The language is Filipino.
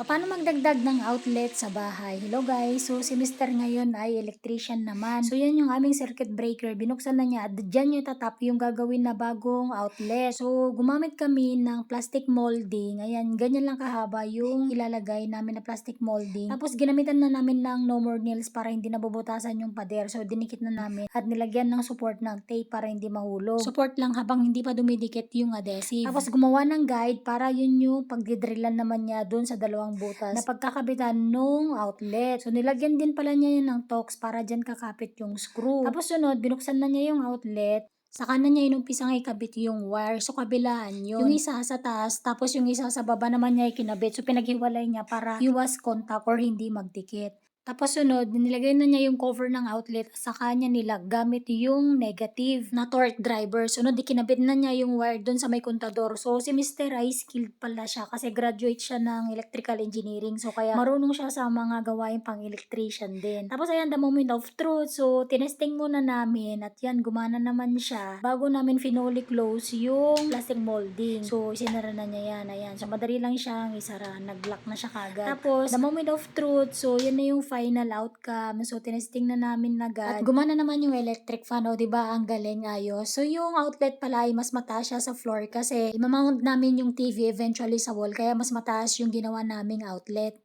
Paano magdagdag ng outlet sa bahay? Hello guys, so si Mr. ngayon ay electrician naman. So yan yung aming circuit breaker, binuksan na niya at dyan yung tatap yung gagawin na bagong outlet. So gumamit kami ng plastic molding, ayan, ganyan lang kahaba yung ilalagay namin na plastic molding. Tapos ginamitan na namin ng no more nails para hindi nabubutasan yung pader. So dinikit na namin at nilagyan ng support ng tape para hindi mahulog. Support lang habang hindi pa dumidikit yung adhesive. Tapos gumawa ng guide para yun yung pagdidrillan naman niya dun sa dalawang butas na pagkakabitan nung outlet. So nilagyan din pala niya yun ng tox para dyan kakapit yung screw. Tapos sunod, binuksan na niya yung outlet. Saka na niya inumpisang ikabit yung wire. So, kabilaan yun. Yung isa sa taas, tapos yung isa sa baba naman niya ikinabit. So, pinaghiwalay niya para iwas contact or hindi magdikit. Tapos sunod, nilagay na niya yung cover ng outlet at saka niya nila gamit yung negative na torque driver. Sunod, di kinabit na niya yung wire doon sa may kontador. So, si Mr. ay skilled pala siya kasi graduate siya ng electrical engineering. So, kaya marunong siya sa mga gawain pang electrician din. Tapos, ayan, the moment of truth. So, tinesting muna namin at yan, gumana naman siya. Bago namin finally close yung plastic molding. So, sinara na niya yan. Ayan. So, madali lang siyang isara. Nag-lock na siya kagad. Tapos, the moment of truth. So, yan na yung final outcome. So, tinesting na namin agad. At gumana naman yung electric fan. O, diba? Ang galing ayos. So, yung outlet pala ay mas mataas siya sa floor kasi imamount namin yung TV eventually sa wall. Kaya mas mataas yung ginawa naming outlet.